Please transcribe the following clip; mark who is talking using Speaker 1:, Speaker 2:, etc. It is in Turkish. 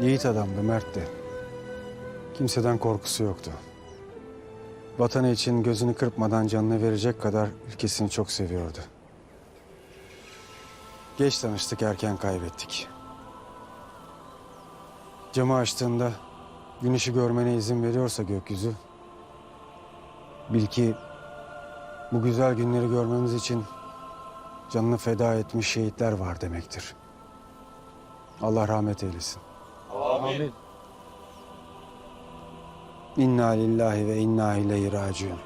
Speaker 1: Yiğit adamdı, mertti. Kimseden korkusu yoktu. Vatanı için gözünü kırpmadan canını verecek kadar ülkesini çok seviyordu. Geç tanıştık, erken kaybettik. Camı açtığında güneşi görmene izin veriyorsa gökyüzü, bil ki bu güzel günleri görmemiz için canını feda etmiş şehitler var demektir. Allah rahmet eylesin.
Speaker 2: Amin.
Speaker 1: İnna lillahi ve inna ileyhi raciun.